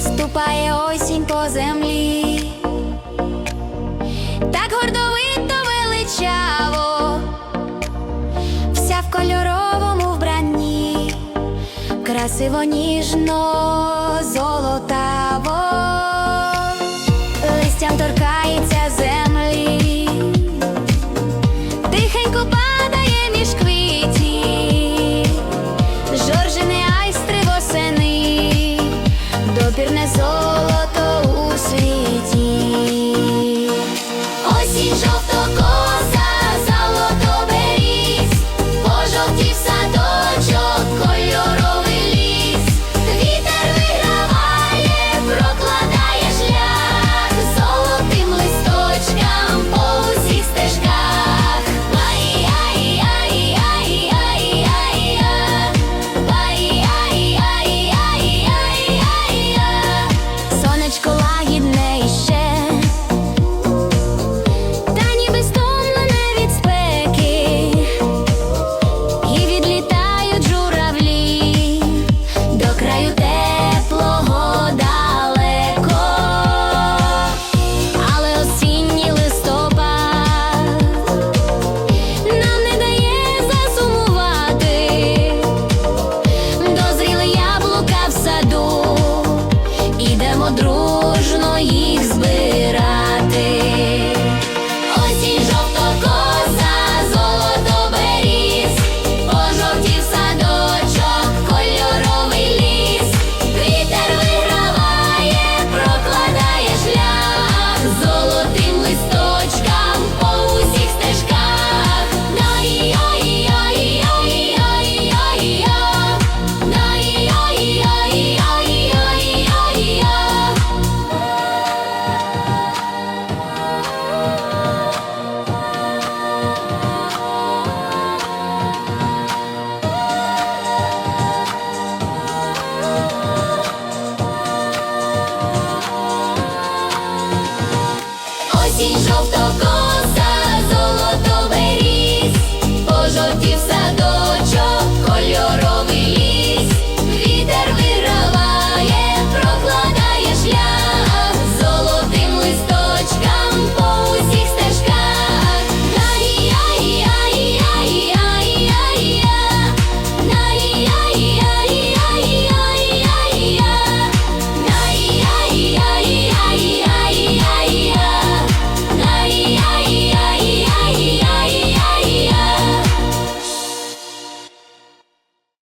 Ступає осінь по землі, так гордовито величаво, вся в кольоровому вбранні, красиво ніжно золота.